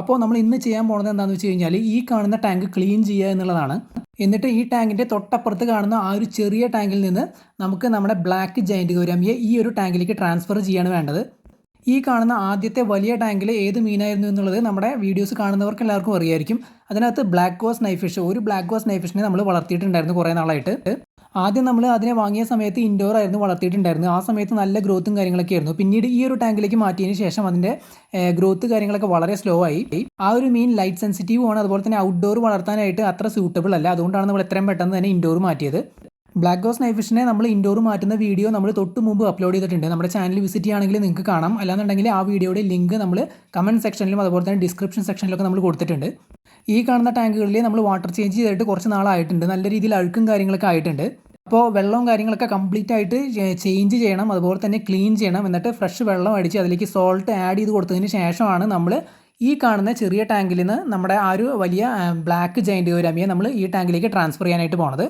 അപ്പോൾ നമ്മൾ ഇന്ന് ചെയ്യാൻ പോകുന്നത് എന്താണെന്ന് വെച്ച് കഴിഞ്ഞാൽ ഈ കാണുന്ന ടാങ്ക് ക്ലീൻ ചെയ്യുക എന്നുള്ളതാണ്. എന്നിട്ട് ഈ ടാങ്കിന്റെ തൊട്ടപ്പുറത്ത് കാണുന്ന ആ ഒരു ചെറിയ ടാങ്കിൽ നിന്ന് നമുക്ക് നമ്മുടെ ബ്ലാക്ക് ജയന്റ് ഗൗരാമിയെ ഈ ഒരു ടാങ്കിലേക്ക് ട്രാൻസ്ഫർ ചെയ്യാണ് വേണ്ടത്. ഈ കാണുന്ന ആദ്യത്തെ വലിയ ടാങ്കിൽ ഏത് മീനായിരുന്നു എന്നുള്ളത് നമ്മുടെ വീഡിയോസ് കാണുന്നവർക്ക് എല്ലാവർക്കും അറിയായിരിക്കും. അതിനകത്ത് ബ്ലാക്ക് ഗോസ് നൈഫിഷ് ഒരു ബ്ലാക്ക് ഗോസ് നൈഫിഷിനെ നമ്മൾ വളർത്തിയിട്ടുണ്ടായിരുന്നു കുറേ നാളായിട്ട്. ആദ്യം നമ്മൾ അതിനെ വാങ്ങിയ സമയത്ത് ഇൻഡോർ ആയിരുന്നു വളർത്തിയിട്ടുണ്ടായിരുന്നു ആ സമയത്ത് നല്ല ഗ്രോത്തും കാര്യങ്ങളൊക്കെ ആയിരുന്നു. പിന്നീട് ഈ ഒരു ടാങ്കിലേക്ക് മാറ്റിയതിന് ശേഷം അതിന്റെ ഗ്രോത്ത് കാര്യങ്ങളൊക്കെ വളരെ സ്ലോ ആയി. ആ ഒരു മീൻ ലൈറ്റ് സെൻസിറ്റീവ് ആണ്. അതുപോലെ തന്നെ ഔട്ട്ഡോർ വളർത്താനായിട്ട് അത്ര സ്യൂട്ടബിൾ അല്ല. അതുകൊണ്ടാണ് നമ്മൾ എത്രയും പെട്ടെന്ന് തന്നെ ഇൻഡോർ മാറ്റിയത്. ബ്ലാക്ക് ഗോസ് നൈഫിഷിനെ നമ്മൾ ഇൻഡോർ മാറ്റുന്ന വീഡിയോ നമ്മൾ തൊട്ട് മുമ്പ് അപ്ലോഡ് ചെയ്തിട്ടുണ്ട്. നമ്മുടെ ചാനൽ വിസിറ്റ് ചെയ്യുകയാണെങ്കിൽ നിങ്ങൾക്ക് കാണാം. അല്ലാന്നുണ്ടെങ്കിൽ ആ വീഡിയോയുടെ ലിങ്ക് നമ്മൾ കമന്റ് സെക്ഷനിലും അതുപോലെ തന്നെ ഡിസ്ക്രിപ്ഷൻ സെക്ഷനിലൊക്കെ നമ്മൾ കൊടുത്തിട്ടുണ്ട്. ഈ കാണുന്ന ടാങ്കുകളിൽ നമ്മൾ വാട്ടർ ചേഞ്ച് ചെയ്തിട്ട് കുറച്ച് നാളായിട്ടുണ്ട്. നല്ല രീതിയിൽ അഴുക്കും കാര്യങ്ങളൊക്കെ ആയിട്ടുണ്ട്. അപ്പോൾ വെള്ളവും കാര്യങ്ങളൊക്കെ കംപ്ലീറ്റ് ആയിട്ട് ചേഞ്ച് ചെയ്യണം അതുപോലെ തന്നെ ക്ലീൻ ചെയ്യണം എന്നിട്ട് ഫ്രഷ് വെള്ളം അടിച്ച് അതിലേക്ക് സോൾട്ട് ആഡ് ചെയ്ത് കൊടുത്തതിന് ശേഷമാണ് നമ്മൾ ഈ കാണുന്ന ചെറിയ ടാങ്കിൽ നിന്ന് നമ്മുടെ ആ ഒരു വലിയ ബ്ലാക്ക് ജൈന്റ് ഗൗരാമിയെ നമ്മൾ ഈ ടാങ്കിലേക്ക് ട്രാൻസ്ഫർ ചെയ്യാനായിട്ട് പോണത്.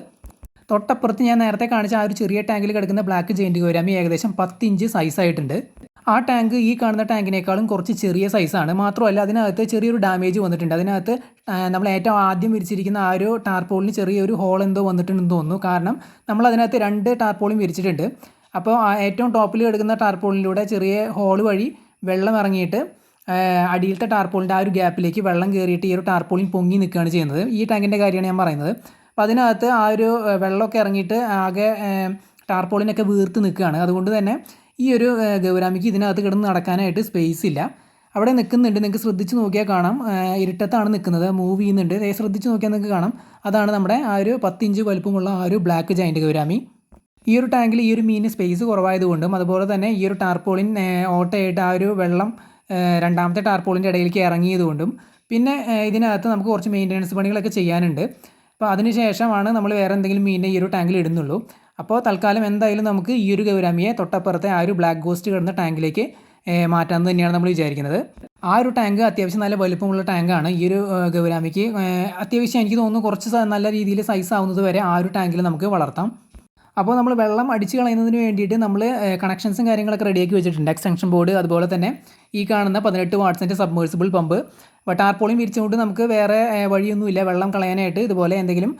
തൊട്ടപ്പുറത്ത് ഞാൻ നേരത്തെ കാണിച്ച ആ ഒരു ചെറിയ ടാങ്കിൽ കിടക്കുന്ന ബ്ലാക്ക് ജെയിന്റ് ഗൗരാമി ഏകദേശം പത്ത് ഇഞ്ച് സൈസായിട്ടുണ്ട് ആ ടാങ്ക് ഈ കാണുന്ന ടാങ്കിനേക്കാളും കുറച്ച് ചെറിയ സൈസാണ് മാത്രമല്ല അതിനകത്ത് ചെറിയൊരു ഡാമേജ് വന്നിട്ടുണ്ട്. അതിനകത്ത് നമ്മൾ ഏറ്റവും ആദ്യം വിരിച്ചിരിക്കുന്ന ആ ഒരു ടാർപോളിന് ചെറിയൊരു ഹോൾ എന്തോ വന്നിട്ടുണ്ടെന്ന് തോന്നുന്നു. കാരണം നമ്മൾ അതിനകത്ത് രണ്ട് ടാർപോളും വിരിച്ചിട്ടുണ്ട്. അപ്പോൾ ഏറ്റവും ടോപ്പിൽ കിടക്കുന്ന ടാർപോളിലൂടെ ചെറിയ ഹോൾ വഴി വെള്ളം ഇറങ്ങിയിട്ട് അടിയിലത്തെ ടാർപോളിന്റെ ആ ഒരു ഗ്യാപ്പിലേക്ക് വെള്ളം കയറിയിട്ട് ഈ ഒരു ടാർപോളിൻ പൊങ്ങി നിൽക്കുകയാണ് ചെയ്യുന്നത്. ഈ ടാങ്കിന്റെ കാര്യമാണ് ഞാൻ പറയുന്നത്. അപ്പോൾ അതിനകത്ത് ആ ഒരു വെള്ളമൊക്കെ ഇറങ്ങിയിട്ട് ആകെ ടാർപോളിനൊക്കെ വീർത്ത് നിൽക്കുകയാണ്. അതുകൊണ്ട് തന്നെ ഈ ഒരു ഗൗരാമിക്ക് ഇതിനകത്ത് കിടന്ന് നടക്കാനായിട്ട് സ്പേസ് ഇല്ല. അവിടെ നിൽക്കുന്നുണ്ട് നിങ്ങൾക്ക് ശ്രദ്ധിച്ച് നോക്കിയാൽ കാണാം. ഇരുട്ടത്താണ് നിൽക്കുന്നത് മൂവ് ചെയ്യുന്നുണ്ട്. ശ്രദ്ധിച്ച് നോക്കിയാൽ നിങ്ങൾക്ക് കാണാം. അതാണ് നമ്മുടെ ആ ഒരു പത്തിഞ്ച് വലുപ്പമുള്ള ആ ഒരു ബ്ലാക്ക് ജൈന്റ് ഗൗരാമി. ഈ ഒരു ടാങ്കിൽ ഈ ഒരു മീനിന് സ്പേസ് കുറവായതുകൊണ്ടും അതുപോലെ തന്നെ ഈ ഒരു ടാർപോളിൻ ഓട്ടയായിട്ട് ആ ഒരു വെള്ളം രണ്ടാമത്തെ ടാർപോളിന്റെ ഇടയിലേക്ക് ഇറങ്ങിയതുകൊണ്ടും പിന്നെ ഇതിനകത്ത് നമുക്ക് കുറച്ച് മെയിന്റനൻസ് പണികളൊക്കെ ചെയ്യാനുണ്ട്. അപ്പോൾ അതിന് ശേഷമാണ് നമ്മൾ വേറെ എന്തെങ്കിലും മീനിനെ ഈ ഒരു ടാങ്കിൽ ഇടുന്നുള്ളൂ. അപ്പോൾ തൽക്കാലം എന്തായാലും നമുക്ക് ഈ ഒരു ഗൗരാമിയെ തൊട്ടപ്പുറത്തെ ആ ഒരു ബ്ലാക്ക് ഗോസ്റ്റ് കിടന്ന ടാങ്കിലേക്ക് മാറ്റാമെന്ന് തന്നെയാണ് നമ്മൾ വിചാരിക്കുന്നത്. ആ ഒരു ടാങ്ക് അത്യാവശ്യം നല്ല വലുപ്പമുള്ള ടാങ്കാണ്. ഈ ഒരു ഗൗരാമിക്ക് അത്യാവശ്യം എനിക്ക് തോന്നുന്നു കുറച്ച് നല്ല രീതിയിൽ സൈസ് ആവുന്നത് വരെ ആ ഒരു ടാങ്കിൽ നമുക്ക് വളർത്താം. അപ്പോൾ നമ്മൾ വെള്ളം അടിച്ച് കളയുന്നതിന് വേണ്ടിയിട്ട് നമ്മൾ കണക്ഷൻസും കാര്യങ്ങളൊക്കെ റെഡിയാക്കി വെച്ചിട്ടുണ്ട്. എക്സ്റ്റൻഷൻ ബോർഡ് അതുപോലെ തന്നെ ഈ കാണുന്ന പതിനെട്ട് വാട്ട്സിന്റെ സബ്മേഴ്സിബിൾ പമ്പ് ടാർപോളിയും വിരിച്ചുകൊണ്ട് നമുക്ക് വേറെ വഴിയൊന്നുമില്ല. വെള്ളം കളയാനായിട്ട് ഇതുപോലെ എന്തെങ്കിലും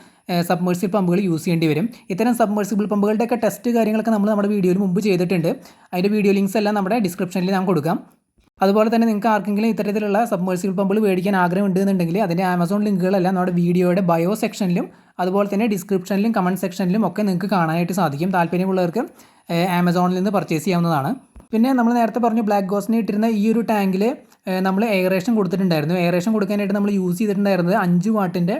സബ്മേഴ്സിബിൾ പമ്പുകൾ യൂസ് ചെയ്യേണ്ടി വരും. ഇത്തരം സബ്മേഴ്സിബിൾ പമ്പുകളുടെയൊക്കെ ടെസ്റ്റ് കാര്യങ്ങളൊക്കെ നമ്മൾ നമ്മുടെ വീഡിയോയിൽ മുമ്പ് ചെയ്തിട്ടുണ്ട്. അതിന്റെ വീഡിയോ ലിങ്ക്സ് എല്ലാം നമ്മുടെ ഡിസ്ക്രിപ്ഷനിൽ ഞാൻ കൊടുക്കാം. അതുപോലെ തന്നെ നിങ്ങൾക്ക് ആർക്കെങ്കിലും ഇത്തരത്തിലുള്ള സബ്മേഴ്സിബിൾ പമ്പുകൾ മേടിക്കാൻ ആഗ്രഹം ഉണ്ടെന്നുണ്ടെങ്കിൽ അതിന്റെ ആമസോൺ ലിങ്കുകളെല്ലാം നമ്മുടെ വീഡിയോയുടെ ബയോ സെക്ഷനിലും അതുപോലെ തന്നെ ഡിസ്ക്രിപ്ഷനിലും കമന്റ് സെക്ഷനിലും ഒക്കെ നിങ്ങൾക്ക് കാണാനായിട്ട് സാധിക്കും. താല്പര്യമുള്ളവർക്ക് ആമസോണിൽ നിന്ന് പർച്ചേസ് ചെയ്യാവുന്നതാണ്. പിന്നെ നമ്മൾ നേരത്തെ പറഞ്ഞു ബ്ലാക്ക് ഗോസിന് ഇട്ടിരുന്ന ഈ ഒരു ടാങ്കിൽ നമ്മൾ എയറേഷൻ കൊടുത്തിട്ടുണ്ടായിരുന്നു. എയറേഷൻ കൊടുക്കാനായിട്ട് നമ്മൾ യൂസ് ചെയ്തിട്ടുണ്ടായിരുന്നത് അഞ്ച് വാട്ടിന്റെ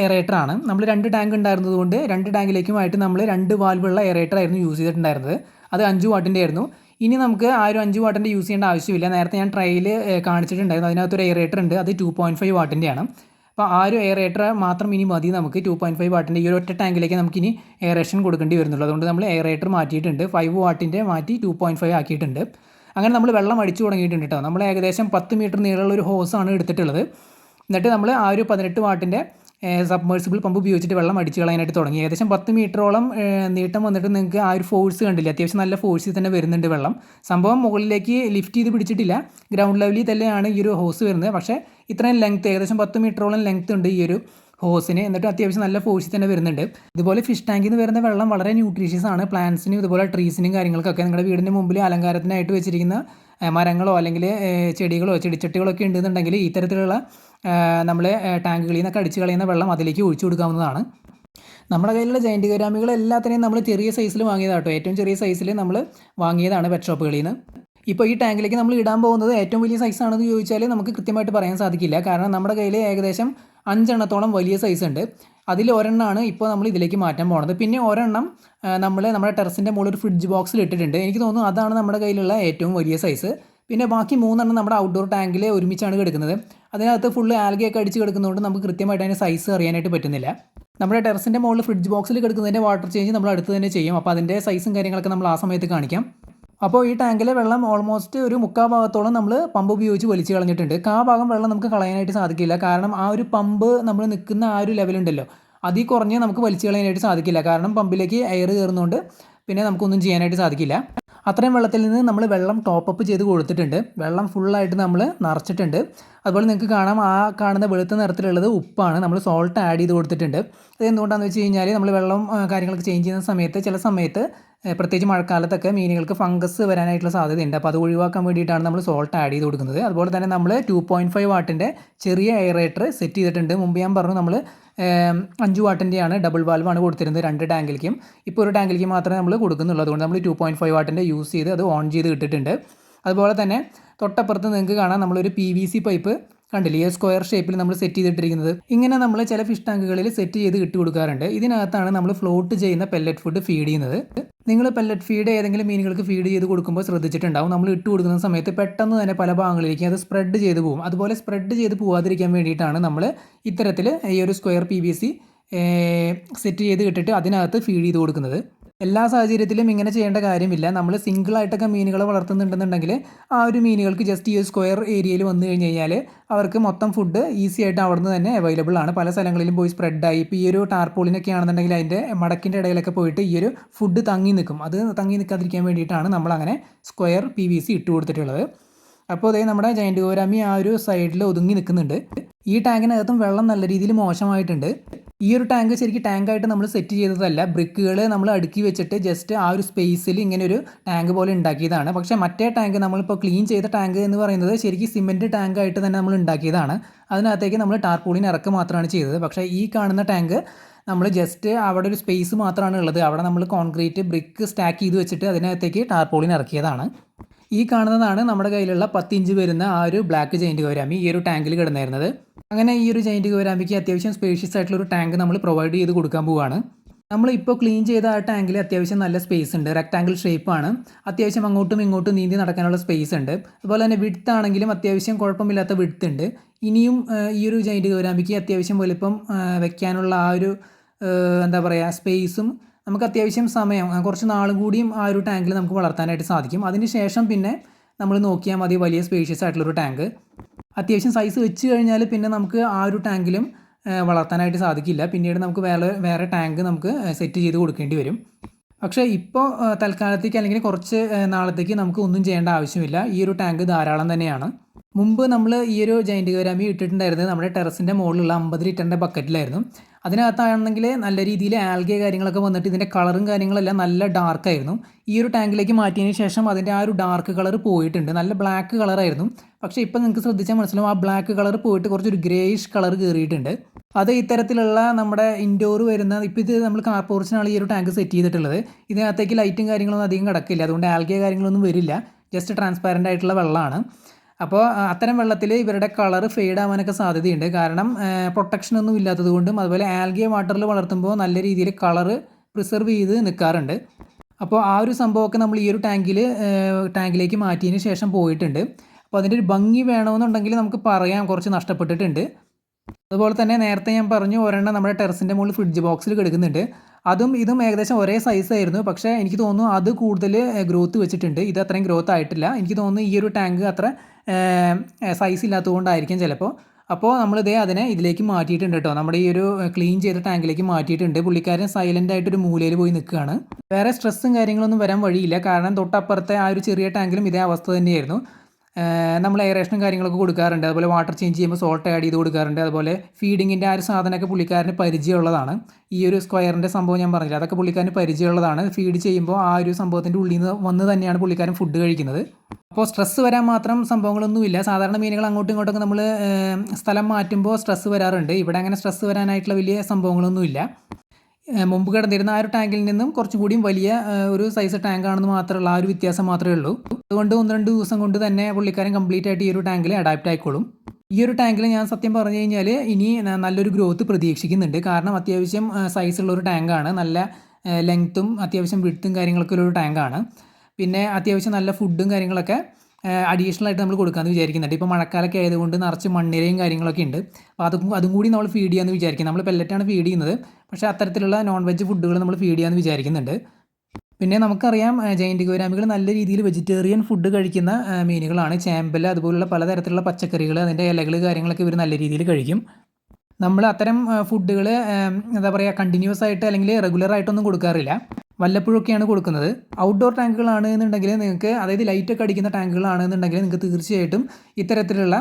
എയറേറ്ററാണ് നമ്മൾ രണ്ട് ടാങ്ക് ഉണ്ടായിരുന്നത് കൊണ്ട് രണ്ട് ടാങ്കിലേക്കുമായിട്ട് നമ്മൾ രണ്ട് വാൽവുള്ള എയറേറ്റർ ആയിരുന്നു യൂസ് ചെയ്തിട്ടുണ്ടായിരുന്നത്. അത് അഞ്ച് വാട്ടിന്റെ ആയിരുന്നു. ഇനി നമുക്ക് ആ ഒരു അഞ്ച് വാട്ടിന്റെ യൂസ് ചെയ്യേണ്ട ആവശ്യമില്ല. നേരത്തെ ഞാൻ ട്രയൽ കാണിച്ചിട്ടുണ്ടായിരുന്നു. അതിനകത്തൊരു എയറേറ്റർ ഉണ്ട്. അത് ടു പോയിന്റ് ഫൈവ് വാട്ടിന്റെയാണ് അപ്പോൾ ആ ഒരു എയറേറ്റർ മാത്രം ഇനി മതി നമുക്ക്. ടു പോയിന്റ് ഫൈവ് വാട്ടിന്റെ ഈ ഒരു ഒറ്റ ടാങ്കിലേക്ക് നമുക്കിനി എയറേഷൻ കൊടുക്കേണ്ടി വരുന്നുള്ളൂ. അതുകൊണ്ട് നമ്മൾ എയറേറ്റർ മാറ്റിയിട്ടുണ്ട്. ഫൈവ് വാട്ടിന്റെ മാറ്റി ടു പോയിന്റ് ഫൈവ് ആക്കിയിട്ടുണ്ട്. അങ്ങനെ നമ്മൾ വെള്ളം അടിച്ചു തുടങ്ങിയിട്ടുണ്ട് കേട്ടോ നമ്മൾ ഏകദേശം പത്ത് മീറ്റർ നീളമുള്ള ഒരു ഹോസാണ് എടുത്തിട്ടുള്ളത്. എന്നിട്ട് നമ്മൾ ആ ഒരു പതിനെട്ട് വാട്ടിന്റെ സബ്മേഴ്സിബിൾ പമ്പ് ഉപയോഗിച്ചിട്ട് വെള്ളം അടിച്ച് കളയാനായിട്ട് തുടങ്ങി. ഏകദേശം പത്ത് മീറ്ററോളം നീട്ടം വന്നിട്ട് നിങ്ങൾക്ക് ആ ഒരു ഫോഴ്സ് കണ്ടില്ല? അത്യാവശ്യം നല്ല ഫോഴ്സിൽ തന്നെ വരുന്നുണ്ട് വെള്ളം. സംഭവം മുകളിലേക്ക് ലിഫ്റ്റ് ചെയ്ത് പിടിച്ചിട്ടില്ല. ഗ്രൗണ്ട് ലെവലിൽ തന്നെയാണ് ഈ ഒരു ഹോസ് വരുന്നത്. പക്ഷേ ഇത്രയും ലെങ്ത്ത് ഏകദേശം പത്ത് മീറ്ററോളം ലെങ്ത്ത് ഉണ്ട് ഈ ഒരു ഹോസിന്. എന്നിട്ട് അത്യാവശ്യം നല്ല ഫോഴ്സിൽ തന്നെ വരുന്നുണ്ട്. ഇതുപോലെ ഫിഷ് ടാങ്കിൽ നിന്ന് വരുന്ന വെള്ളം വളരെ ന്യൂട്രീഷ്യസ് ആണ്. പ്ലാന്റ്സിനും ഇതുപോലെ ട്രീസിനും കാര്യങ്ങൾക്കൊക്കെ നിങ്ങളുടെ വീടിന്റെ മുമ്പിൽ അലങ്കാരത്തിനായിട്ട് വെച്ചിരിക്കുന്ന മരങ്ങളോ അല്ലെങ്കിൽ ചെടികളോ ചെടിച്ചട്ടികളോ ഒക്കെ ഉണ്ടെന്നുണ്ടെങ്കിൽ ഇത്തരത്തിലുള്ള നമ്മൾ ടാങ്കുകളിൽ നിന്നൊക്കെ അടിച്ച് കളയുന്ന വെള്ളം അതിലേക്ക് ഒഴിച്ചു കൊടുക്കാവുന്നതാണ്. നമ്മുടെ കയ്യിലുള്ള ജൈന്റ് ഗരാമികൾ എല്ലാത്തിനെയും നമ്മൾ ചെറിയ സൈസിൽ വാങ്ങിയതാണ് കേട്ടോ ഏറ്റവും ചെറിയ സൈസിൽ നമ്മൾ വാങ്ങിയതാണ് പെറ്റ് ഷോപ്പുകളിൽ നിന്ന്. ഇപ്പോൾ ഈ ടാങ്കിലേക്ക് നമ്മൾ ഇടാൻ പോകുന്നത് ഏറ്റവും വലിയ സൈസാണെന്ന് ചോദിച്ചാൽ നമുക്ക് കൃത്യമായിട്ട് പറയാൻ സാധിക്കില്ല. കാരണം നമ്മുടെ കയ്യിൽ ഏകദേശം അഞ്ചെണ്ണത്തോളം വലിയ സൈസ് ഉണ്ട്. അതിൽ ഒരെണ്ണമാണ് ഇപ്പോൾ നമ്മൾ ഇതിലേക്ക് മാറ്റാൻ പോകുന്നത് പിന്നെ ഒരെണ്ണം നമ്മൾ നമ്മുടെ ടെറസിന്റെ മുകളിൽ ഒരു ഫ്രിഡ്ജ് ബോക്സിൽ ഇട്ടിട്ടുണ്ട്. എനിക്ക് തോന്നുന്നു അതാണ് നമ്മുടെ കയ്യിലുള്ള ഏറ്റവും വലിയ സൈസ് പിന്നെ ബാക്കി മൂന്നെണ്ണം നമ്മുടെ ഔട്ട്ഡോർ ടാങ്കിൽ ഒരുമിച്ചാണ് കിടക്കുന്നത്. അതിനകത്ത് ഫുള്ള് ആൽഗയൊക്കെ അടിച്ച് കിടക്കുന്നതുകൊണ്ട് നമുക്ക് കൃത്യമായിട്ട് അതിന്റെ സൈസ് അറിയാനായിട്ട് പറ്റുന്നില്ല. നമ്മുടെ ടെറസിന്റെ മുകളിൽ ഫ്രിഡ്ജ് ബോക്സിൽ കിടക്കുന്നതിന്റെ വാട്ടർ ചേഞ്ച് നമ്മൾ അടുത്ത് തന്നെ ചെയ്യും. അപ്പോൾ അതിന്റെ സൈസും കാര്യങ്ങളൊക്കെ നമ്മൾ ആ സമയത്ത് കാണിക്കാം. അപ്പോൾ ഈ ടാങ്കിലെ വെള്ളം ഓൾമോസ്റ്റ് ഒരു മുക്കാ ഭാഗത്തോളം നമ്മൾ പമ്പ് ഉപയോഗിച്ച് വലിച്ചു കളഞ്ഞിട്ടുണ്ട്. കാ ഭാഗം വെള്ളം നമുക്ക് കളയാനായിട്ട് സാധിക്കില്ല. കാരണം ആ ഒരു പമ്പ് നമ്മൾ നിൽക്കുന്ന ആ ഒരു ലെവലുണ്ടല്ലോ അതിൽ കുറഞ്ഞ് നമുക്ക് വലിച്ചു കളയാനായിട്ട് സാധിക്കില്ല. കാരണം പമ്പിലേക്ക് എയർ കയറുന്നതുകൊണ്ട് പിന്നെ നമുക്കൊന്നും ചെയ്യാനായിട്ട് സാധിക്കില്ല. അത്രയും വെള്ളത്തിൽ നിന്ന് നമ്മൾ വെള്ളം ടോപ്പ് അപ്പ് ചെയ്ത് കൊടുത്തിട്ടുണ്ട്. വെള്ളം ഫുള്ളായിട്ട് നമ്മൾ നിറച്ചിട്ടുണ്ട്. അതുപോലെ നിങ്ങൾക്ക് കാണാം ആ കാണുന്ന വെളുത്ത നിറത്തിലുള്ളത് ഉപ്പാണ്. നമ്മൾ സോൾട്ട് ആഡ് ചെയ്ത് കൊടുത്തിട്ടുണ്ട്. അത് എന്തുകൊണ്ടാണെന്ന് വെച്ച് കഴിഞ്ഞാൽ നമ്മൾ വെള്ളം കാര്യങ്ങളൊക്കെ ചേഞ്ച് ചെയ്യുന്ന സമയത്ത് ചില സമയത്ത് പ്രത്യേകിച്ച് മഴക്കാലത്തൊക്കെ മീനുകൾക്ക് ഫംഗസ് വരാനായിട്ടുള്ള സാധ്യതയുണ്ട്. അപ്പോൾ അത് ഒഴിവാക്കാൻ വേണ്ടിയിട്ടാണ് നമ്മൾ സോൾട്ട് ആഡ് ചെയ്ത് കൊടുക്കുന്നത്. അതുപോലെ തന്നെ നമ്മൾ ടു പോയിന്റ് ഫൈവ് വാട്ടിന്റെ ചെറിയ എയറേറ്റർ സെറ്റ് ചെയ്തിട്ടുണ്ട്. മുമ്പ് ഞാൻ പറഞ്ഞു നമ്മൾ അഞ്ച് വാട്ടിന്റെയാണ് ഡബിൾ വാൽവാണ് കൊടുത്തിരുന്നത് രണ്ട് ടാങ്കിലേക്കും ഇപ്പോൾ ഒരു ടാങ്കിലേക്ക് മാത്രമേ നമ്മൾ കൊടുക്കുന്നുള്ളൂ. അതുകൊണ്ട് നമ്മൾ ടു പോയിന്റ് ഫൈവ് വാട്ടിന്റെ യൂസ് ചെയ്ത് അത് ഓൺ ചെയ്ത് ഇട്ടിട്ടുണ്ട്. അതുപോലെ തന്നെ തൊട്ടപ്പുറത്ത് നിങ്ങൾക്ക് കാണാം നമ്മളൊരു പി വി സി പൈപ്പ് കണ്ടില്ലേ ഈ സ്ക്വയർ ഷേപ്പിൽ നമ്മൾ സെറ്റ് ചെയ്തിട്ടിരിക്കുന്നത്. ഇങ്ങനെ നമ്മൾ ചില ഫിഷ് ടാങ്കുകളിൽ സെറ്റ് ചെയ്ത് ഇട്ട് കൊടുക്കാറുണ്ട്. ഇതിനകത്താണ് നമ്മൾ ഫ്ലോട്ട് ചെയ്യുന്ന പെല്ലറ്റ് ഫുഡ് ഫീഡ് ചെയ്യുന്നത്. നിങ്ങൾ പെല്ലറ്റ് ഫീഡ് ഏതെങ്കിലും മീനുകൾക്ക് ഫീഡ് ചെയ്ത് കൊടുക്കുമ്പോൾ ശ്രദ്ധിച്ചിട്ടുണ്ടാവും. നമ്മൾ ഇട്ട് കൊടുക്കുന്ന സമയത്ത് പെട്ടെന്ന് തന്നെ പല ഭാഗങ്ങളിലേക്ക് അത് സ്പ്രെഡ് ചെയ്ത് പോകും. അതുപോലെ സ്പ്രെഡ് ചെയ്ത് പോകാതിരിക്കാൻ വേണ്ടിയിട്ടാണ് നമ്മൾ ഇത്തരത്തിൽ ഈ ഒരു സ്ക്വയർ പി സെറ്റ് ചെയ്ത് ഇട്ടിട്ട് അതിനകത്ത് ഫീഡ് ചെയ്ത് കൊടുക്കുന്നത്. എല്ലാ സാഹചര്യത്തിലും ഇങ്ങനെ ചെയ്യേണ്ട കാര്യമില്ല. നമ്മൾ സിംഗിൾ ആയിട്ടൊക്കെ മീനുകളെ വളർത്തുന്നുണ്ടെന്നുണ്ടെങ്കിൽ ആ ഒരു മീനുകൾക്ക് ജസ്റ്റ് ഈ ഒരു സ്ക്വയർ ഏരിയയിൽ വന്നു കഴിഞ്ഞ് കഴിഞ്ഞാൽ അവർക്ക് മൊത്തം ഫുഡ് ഈസി ആയിട്ട് അവിടുന്ന് തന്നെ അവൈലബിൾ ആണ്. പല സ്ഥലങ്ങളിലും പോയി സ്പ്രെഡായി ഇപ്പോൾ ഈ ഒരു ടാർപോളിനൊക്കെ ആണെന്നുണ്ടെങ്കിൽ അതിന്റെ മടക്കിന്റെ ഇടയിലൊക്കെ പോയിട്ട് ഈ ഒരു ഫുഡ് തങ്ങി നിൽക്കും അത് തങ്ങി നിൽക്കാതിരിക്കാൻ വേണ്ടിയിട്ടാണ് നമ്മളങ്ങനെ സ്ക്വയർ പി വി സി ഇട്ട് കൊടുത്തിട്ടുള്ളത്. അപ്പോൾ അതേ നമ്മുടെ ജയന്റ് ഗോരാമി ആ ഒരു സൈഡിൽ ഒതുങ്ങി നിൽക്കുന്നുണ്ട് ഈ ടാങ്കിനകത്തും വെള്ളം നല്ല രീതിയിൽ മോശമായിട്ടുണ്ട്. ഈ ഒരു ടാങ്ക് ശരിക്കും ടാങ്കായിട്ട് നമ്മൾ സെറ്റ് ചെയ്തതല്ല. ബ്രിക്കുകൾ നമ്മൾ അടുക്കി വെച്ചിട്ട് ജസ്റ്റ് ആ ഒരു സ്പേസിൽ ഇങ്ങനെ ഒരു ടാങ്ക് പോലെ ഉണ്ടാക്കിയതാണ്. പക്ഷേ മറ്റേ ടാങ്ക് നമ്മളിപ്പോൾ ക്ലീൻ ചെയ്ത ടാങ്ക് എന്ന് പറയുന്നത് ശരിക്കും സിമെന്റ് ടാങ്കായിട്ട് തന്നെ നമ്മൾ ഉണ്ടാക്കിയതാണ്. അതിനകത്തേക്ക് നമ്മൾ ടാർപോളിൻ ഇറക്ക് മാത്രമാണ് ചെയ്തത്. പക്ഷേ ഈ കാണുന്ന ടാങ്ക് നമ്മൾ ജസ്റ്റ് അവിടെ ഒരു സ്പേസ് മാത്രമാണ് ഉള്ളത്. അവിടെ നമ്മൾ കോൺക്രീറ്റ് ബ്രിക്ക് സ്റ്റാക്ക് ചെയ്ത് വെച്ചിട്ട് അതിനകത്തേക്ക് ടാർപോളിൻ ഇറക്കിയതാണ്. ഈ കാണുന്നതാണ് നമ്മുടെ കയ്യിലുള്ള പത്ത് ഇഞ്ച് വരുന്ന ആ ഒരു ബ്ലാക്ക് ജയിന്റ് കോരാമി ഈ ഒരു ടാങ്കിൽ കിടന്നായിരുന്നത് അങ്ങനെ ഈ ഒരു ജയിന്റ് കോരാമിക്ക് അത്യാവശ്യം സ്പേഷ്യസ് ആയിട്ടുള്ള ഒരു ടാങ്ക് നമ്മൾ പ്രൊവൈഡ് ചെയ്ത് കൊടുക്കാൻ പോവുകയാണ് നമ്മൾ ഇപ്പോൾ ക്ലീൻ ചെയ്ത ആ ടാങ്കിൽ അത്യാവശ്യം നല്ല സ്പേസ് ഉണ്ട്. റെക്ടാങ്കിൾ ഷേപ്പാണ് അത്യാവശ്യം അങ്ങോട്ടും ഇങ്ങോട്ടും നീന്തി നടക്കാനുള്ള സ്പേസ് ഉണ്ട്. അതുപോലെ തന്നെ വിഡ്ത്ത് ആണെങ്കിലും അത്യാവശ്യം കുഴപ്പമില്ലാത്ത വിഡ്ത്ത് ഉണ്ട്. ഇനിയും ഈ ഒരു ജൈന്റ് ഗൗരാമിക്ക് അത്യാവശ്യം വലുപ്പം വെക്കാനുള്ള ആ ഒരു എന്താ പറയുക സ്പേസും നമുക്ക് അത്യാവശ്യം സമയം കുറച്ച് നാളും കൂടിയും ആ ഒരു ടാങ്കിൽ നമുക്ക് വളർത്താനായിട്ട് സാധിക്കും. അതിന് ശേഷം പിന്നെ നമ്മൾ നോക്കിയാൽ മതി വലിയ സ്പേഷ്യസ് ആയിട്ടുള്ളൊരു ടാങ്ക്. അത്യാവശ്യം സൈസ് വെച്ച് കഴിഞ്ഞാൽ പിന്നെ നമുക്ക് ആ ഒരു ടാങ്കിലും വളർത്താനായിട്ട് സാധിക്കില്ല. പിന്നീട് നമുക്ക് വേറെ വേറെ ടാങ്ക് നമുക്ക് സെറ്റ് ചെയ്ത് കൊടുക്കേണ്ടി വരും. പക്ഷേ ഇപ്പോൾ തൽക്കാലത്തേക്ക് അല്ലെങ്കിൽ കുറച്ച് നാളത്തേക്ക് നമുക്ക് ഒന്നും ചെയ്യേണ്ട ആവശ്യമില്ല. ഈ ഒരു ടാങ്ക് ധാരാളം തന്നെയാണ്. മുമ്പ് നമ്മൾ ഈ ഒരു ജൈന്റ് ഗൗരാമി ഇട്ടിട്ടുണ്ടായിരുന്നത് നമ്മുടെ ടെറസിന്റെ മുകളിലുള്ള അമ്പത് ലിറ്ററിന്റെ ബക്കറ്റിലായിരുന്നു അതിനകത്താണെങ്കിൽ നല്ല രീതിയിൽ ആൽഗെ കാര്യങ്ങളൊക്കെ വന്നിട്ട് ഇതിന്റെ കളറും കാര്യങ്ങളെല്ലാം നല്ല ഡാർക്കായിരുന്നു ഈ ഒരു ടാങ്കിലേക്ക് മാറ്റിയതിന് ശേഷം അതിന്റെ ആ ഒരു ഡാർക്ക് കളർ പോയിട്ടുണ്ട്. നല്ല ബ്ലാക്ക് കളറായിരുന്നു പക്ഷേ ഇപ്പം നിങ്ങൾക്ക് ശ്രദ്ധിച്ചാൽ മനസ്സിലാവും ആ ബ്ലാക്ക് കളർ പോയിട്ട് കുറച്ചൊരു ഗ്രേയിഷ് കളർ കയറിയിട്ടുണ്ട് അത് ഇത്തരത്തിലുള്ള നമ്മുടെ ഇൻഡോർ വരുന്ന ഇപ്പോൾ ഇത് നമ്മൾ കാർപോറേഷനാണ് ഈ ഒരു ടാങ്ക് സെറ്റ് ചെയ്തിട്ടുള്ളത്. ഇതിനകത്തേക്ക് ലൈറ്റും കാര്യങ്ങളൊന്നും അധികം കിടക്കില്ല. അതുകൊണ്ട് ആൽഗെ കാര്യങ്ങളൊന്നും വരില്ല. ജസ്റ്റ് ട്രാൻസ്പാരന്റ് ആയിട്ടുള്ള വെള്ളമാണ്. അപ്പോൾ അത്തരം വെള്ളത്തിൽ ഇവരുടെ കളർ ഫെയ്ഡ് ആവാനൊക്കെ സാധ്യതയുണ്ട്. കാരണം പ്രൊട്ടക്ഷൻ ഒന്നും ഇല്ലാത്തത് കൊണ്ടും അതുപോലെ ആൽഗിയ വാട്ടറിൽ വളർത്തുമ്പോൾ നല്ല രീതിയിൽ കളർ പ്രിസർവ് ചെയ്ത് നിൽക്കാറുണ്ട് അപ്പോൾ ആ ഒരു സംഭവമൊക്കെ നമ്മൾ ഈ ഒരു ടാങ്കിൽ ടാങ്കിലേക്ക് മാറ്റിയതിന് ശേഷം പോയിട്ടുണ്ട്. അപ്പോൾ അതിന്റെ ഒരു ഭംഗി വേണമെന്നുണ്ടെങ്കിൽ നമുക്ക് പറയാം. കുറച്ച് നഷ്ടപ്പെട്ടിട്ടുണ്ട്. അതുപോലെ തന്നെ നേരത്തെ ഞാൻ പറഞ്ഞു ഒരെണ്ണം നമ്മുടെ ടെറസിന്റെ മുകളിൽ ഫ്രിഡ്ജ് ബോക്സിൽ കിടക്കുന്നുണ്ട്. അതും ഇതും ഏകദേശം ഒരേ സൈസ് ആയിരുന്നു. പക്ഷേ എനിക്ക് തോന്നുന്നു അത് കൂടുതൽ ഗ്രോത്ത് വെച്ചിട്ടുണ്ട്. ഇത് അത്രയും ഗ്രോത്ത് ആയിട്ടില്ല. എനിക്ക് തോന്നുന്നു ഈ ഒരു ടാങ്ക് അത്ര സൈസ് ഇല്ലാത്തതുകൊണ്ടായിരിക്കും ചിലപ്പോൾ അപ്പോൾ നമ്മൾ നമ്മളിതേ അതിനെ ഇതിലേക്ക് മാറ്റിയിട്ടുണ്ട് കേട്ടോ. നമ്മുടെ ഈ ഒരു ക്ലീൻ ചെയ്ത ടാങ്കിലേക്ക് മാറ്റിയിട്ടുണ്ട്. പുള്ളിക്കാരൻ സൈലന്റ് ആയിട്ട് ഒരു മൂലയിൽ പോയി നിൽക്കുകയാണ്. വേറെ സ്ട്രെസ്സും കാര്യങ്ങളൊന്നും വരാൻ വഴിയില്ല. കാരണം തൊട്ടപ്പുറത്തെ ആ ഒരു ചെറിയ ടാങ്കിലും ഇതേ അവസ്ഥ തന്നെയായിരുന്നു. നമ്മൾ എയറേഷനും കാര്യങ്ങളൊക്കെ കൊടുക്കാറുണ്ട്. അതുപോലെ വാട്ടർ ചേഞ്ച് ചെയ്യുമ്പോൾ സോൾട്ട് ആഡ് ചെയ്ത് കൊടുക്കാറുണ്ട്. അതുപോലെ ഫീഡിങ്ങിന്റെ ആ ഒരു സാധനമൊക്കെ പുള്ളിക്കാരന് പരിചയമുള്ളതാണ്. ഈ ഒരു സ്ക്വയറിന്റെ സംഭവം ഞാൻ പറഞ്ഞില്ല അതൊക്കെ പുള്ളിക്കാരന് പരിചയമുള്ളതാണ്. ഫീഡ് ചെയ്യുമ്പോൾ ആ ഒരു സംഭവത്തിന്റെ ഉള്ളിൽ നിന്ന് വന്ന് തന്നെയാണ് പുള്ളിക്കാരൻ ഫുഡ് കഴിക്കുന്നത്. അപ്പോൾ സ്ട്രെസ്സ് വരാൻ മാത്രം സംഭവങ്ങളൊന്നുമില്ല. സാധാരണ മീനുകൾ അങ്ങോട്ടും ഇങ്ങോട്ടൊക്കെ നമ്മൾ സ്ഥലം മാറ്റുമ്പോൾ സ്ട്രെസ്സ് വരാറുണ്ട്. ഇവിടെ അങ്ങനെ സ്ട്രെസ്സ് വരാനായിട്ടുള്ള വലിയ സംഭവങ്ങളൊന്നുമില്ല. മുമ്പ് കിടന്നിരുന്ന ആ ഒരു ടാങ്കിൽ നിന്നും കുറച്ചും കൂടിയും വലിയ ഒരു സൈസ് ടാങ്ക് ആണെന്ന് മാത്രമുള്ള ആ ഒരു വ്യത്യാസം മാത്രമേ ഉള്ളൂ. അതുകൊണ്ട് ഒന്ന് രണ്ട് ദിവസം കൊണ്ട് തന്നെ പുള്ളിക്കാരൻ കംപ്ലീറ്റ് ആയിട്ട് ഈ ഒരു ടാങ്കിൽ അഡാപ്റ്റ് ആയിക്കോളും. ഈ ഒരു ടാങ്കിൽ ഞാൻ സത്യം പറഞ്ഞു കഴിഞ്ഞാൽ ഇനി നല്ലൊരു ഗ്രോത്ത് പ്രതീക്ഷിക്കുന്നുണ്ട്. കാരണം അത്യാവശ്യം സൈസ് ഉള്ള ഒരു ടാങ്കാണ്. നല്ല ലെങ്ത്തും അത്യാവശ്യം വിടുത്തും കാര്യങ്ങളൊക്കെ ഉള്ള ഒരു ടാങ്കാണ്. പിന്നെ അത്യാവശ്യം നല്ല ഫുഡും കാര്യങ്ങളൊക്കെ അഡീഷണൽ ആയിട്ട് നമ്മൾ കൊടുക്കാമെന്ന് വിചാരിക്കുന്നുണ്ട് ഇപ്പോൾ മഴക്കാലമൊക്കെ ആയതുകൊണ്ട് നിറച്ച് മണ്ണിരയും കാര്യങ്ങളൊക്കെ ഉണ്ട്. അപ്പോൾ അതും അതും കൂടി നമ്മൾ ഫീഡ് ചെയ്യാമെന്ന് വിചാരിക്കും നമ്മൾ പെല്ലറ്റാണ് ഫീഡ് ചെയ്യുന്നത്. പക്ഷേ അത്തരത്തിലുള്ള നോൺ വെജ് ഫുഡുകൾ നമ്മൾ ഫീഡ് ചെയ്യാമെന്ന് വിചാരിക്കുന്നുണ്ട്. പിന്നെ നമുക്കറിയാം ജയന്റ് ഗോരാമികൾ നല്ല രീതിയിൽ വെജിറ്റേറിയൻ ഫുഡ് കഴിക്കുന്ന മീനുകളാണ്. ചേമ്പൽ അതുപോലുള്ള പലതരത്തിലുള്ള പച്ചക്കറികൾ അതിന്റെ ഇലകൾ കാര്യങ്ങളൊക്കെ ഇവർ നല്ല രീതിയിൽ കഴിക്കും. നമ്മൾ അത്തരം ഫുഡുകൾ എന്താ പറയുക കണ്ടിന്യൂസ് ആയിട്ട് അല്ലെങ്കിൽ റെഗുലർ ആയിട്ടൊന്നും കൊടുക്കാറില്ല. വല്ലപ്പോഴൊക്കെയാണ് കൊടുക്കുന്നത്. ഔട്ട്ഡോർ ടാങ്കുകളാണ് എന്നുണ്ടെങ്കിൽ നിങ്ങൾക്ക് അതായത് ലൈറ്റൊക്കെ അടിക്കുന്ന ടാങ്കുകളാണ് എന്നുണ്ടെങ്കിൽ നിങ്ങൾക്ക് തീർച്ചയായിട്ടും ഇത്തരത്തിലുള്ള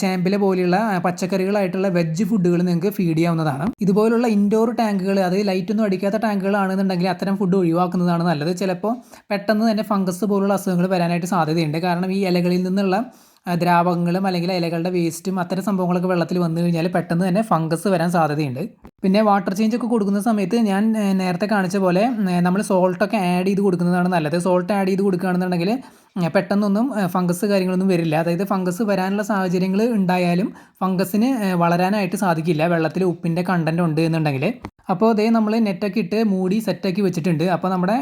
ചാമ്പില പോലെയുള്ള പച്ചക്കറികളായിട്ടുള്ള വെജ് ഫുഡുകൾ നിങ്ങൾക്ക് ഫീഡ് ചെയ്യാവുന്നതാണ്. ഇതുപോലുള്ള ഇൻഡോർ ടാങ്കുകൾ അതായത് ലൈറ്റൊന്നും അടിക്കാത്ത ടാങ്കുകളാണെന്നുണ്ടെങ്കിൽ അത്തരം ഫുഡ് ഒഴിവാക്കുന്നതാണ് നല്ലത്. ചിലപ്പോൾ പെട്ടെന്ന് തന്നെ ഫംഗസ് പോലുള്ള അസുഖങ്ങൾ വരാനായിട്ട് സാധ്യതയുണ്ട്. കാരണം ഈ ഇലകളിൽ നിന്നുള്ള ദ്രാവകങ്ങളും അല്ലെങ്കിൽ ഇലകളുടെ വേസ്റ്റും അത്തരം സംഭവങ്ങളൊക്കെ വെള്ളത്തിൽ വന്നു കഴിഞ്ഞാൽ പെട്ടെന്ന് തന്നെ ഫംഗസ് വരാൻ സാധ്യതയുണ്ട്. പിന്നെ വാട്ടർ ചേഞ്ച് ഒക്കെ കൊടുക്കുന്ന സമയത്ത് ഞാൻ നേരത്തെ കാണിച്ച പോലെ നമ്മൾ സോൾട്ടൊക്കെ ആഡ് ചെയ്ത് കൊടുക്കുന്നതാണ് നല്ലത്. സോൾട്ട് ആഡ് ചെയ്ത് കൊടുക്കുകയാണെന്നുണ്ടെങ്കിൽ പെട്ടെന്നൊന്നും ഫംഗസ് കാര്യങ്ങളൊന്നും വരില്ല. അതായത് ഫംഗസ് വരാനുള്ള സാഹചര്യങ്ങൾ ഉണ്ടായാലും ഫംഗസിന് വളരാനായിട്ട് സാധിക്കില്ല. വെള്ളത്തിൽ ഉപ്പിന്റെ കണ്ടന്റ് ഉണ്ട് എന്നുണ്ടെങ്കിൽ. അപ്പോൾ അതേ നമ്മൾ നെറ്റൊക്കെ ഇട്ട് മൂടി സെറ്റാക്കി വെച്ചിട്ടുണ്ട്. അപ്പോൾ നമ്മുടെ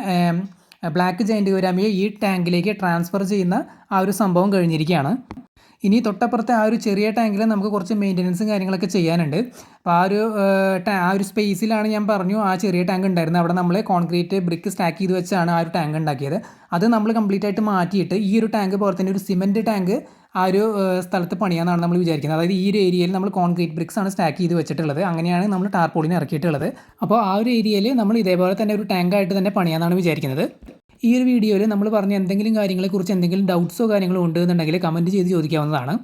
ബ്ലാക്ക് ജയന്റ് ഗൗരാമിയെ ഈ ടാങ്കിലേക്ക് ട്രാൻസ്ഫർ ചെയ്യുന്ന ആ ഒരു സംഭവം കഴിഞ്ഞിരിക്കുകയാണ്. ഇനി തൊട്ടപ്പുറത്തെ ആ ഒരു ചെറിയ ടാങ്കിൽ നമുക്ക് കുറച്ച് മെയിന്റനൻസും കാര്യങ്ങളൊക്കെ ചെയ്യാനുണ്ട്. അപ്പോൾ ആ ഒരു ആ ഒരു സ്പേസിലാണ് ഞാൻ പറഞ്ഞു ആ ചെറിയ ടാങ്ക് ഉണ്ടായിരുന്നത്. അവിടെ നമ്മൾ കോൺക്രീറ്റ് ബ്രിക്ക് സ്റ്റാക്ക് ചെയ്ത് വെച്ചാണ് ആ ഒരു ടാങ്ക് ഉണ്ടാക്കിയത്. അത് നമ്മൾ കംപ്ലീറ്റ് ആയിട്ട് മാറ്റിയിട്ട് ഈ ഒരു ടാങ്ക് പോലെ തന്നെ ഒരു സിമെന്റ് ടാങ്ക് ആ ഒരു സ്ഥലത്ത് പണിയാന്നാണ് നമ്മൾ വിചാരിക്കുന്നത്. അതായത് ഈ ഒരു ഏരിയയിൽ നമ്മൾ കോൺക്രീറ്റ് ബ്രിക്സ് ആണ് സ്റ്റാക്ക് ചെയ്ത് വെച്ചിട്ടുള്ളത്. അങ്ങനെയാണ് നമ്മൾ ടാർപോളിനെ ഇറക്കിയിട്ടുള്ളത്. അപ്പോൾ ആ ഒരു ഏരിയയിൽ നമ്മൾ ഇതേപോലെ തന്നെ ഒരു ടാങ്ക് ആയിട്ട് തന്നെ പണിയാന്നാണ് വിചാരിക്കുന്നത്. ഈ ഒരു വീഡിയോയിൽ നമ്മൾ പറഞ്ഞ എന്തെങ്കിലും കാര്യങ്ങളെക്കുറിച്ച് എന്തെങ്കിലും ഡൗട്ട്സോ കാര്യങ്ങളോ ഉണ്ട് എന്നുണ്ടെങ്കിൽ കമന്റ് ചെയ്ത് ചോദിക്കാവുന്നതാണ്.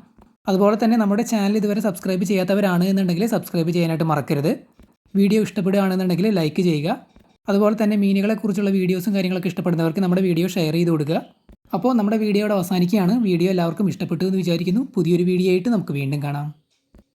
അതുപോലെ തന്നെ നമ്മുടെ ചാനൽ ഇതുവരെ സബ്സ്ക്രൈബ് ചെയ്യാത്തവരാണ് എന്നുണ്ടെങ്കിൽ സബ്സ്ക്രൈബ് ചെയ്യാനായിട്ട് മറക്കരുത്. വീഡിയോ ഇഷ്ടപ്പെടുകയാണെന്നുണ്ടെങ്കിൽ ലൈക്ക് ചെയ്യുക. അതുപോലെ തന്നെ മീനുകളെക്കുറിച്ചുള്ള വീഡിയോസും കാര്യങ്ങളൊക്കെ ഇഷ്ടപ്പെടുന്നവർക്ക് നമ്മുടെ വീഡിയോ ഷെയർ ചെയ്ത് കൊടുക്കുക. അപ്പോൾ നമ്മുടെ വീഡിയോയുടെ അവസാനിക്കുകയാണ്. വീഡിയോ എല്ലാവർക്കും ഇഷ്ടപ്പെട്ടു എന്ന് വിചാരിക്കുന്നു. പുതിയൊരു വീഡിയോ ആയിട്ട് നമുക്ക് വീണ്ടും കാണാം.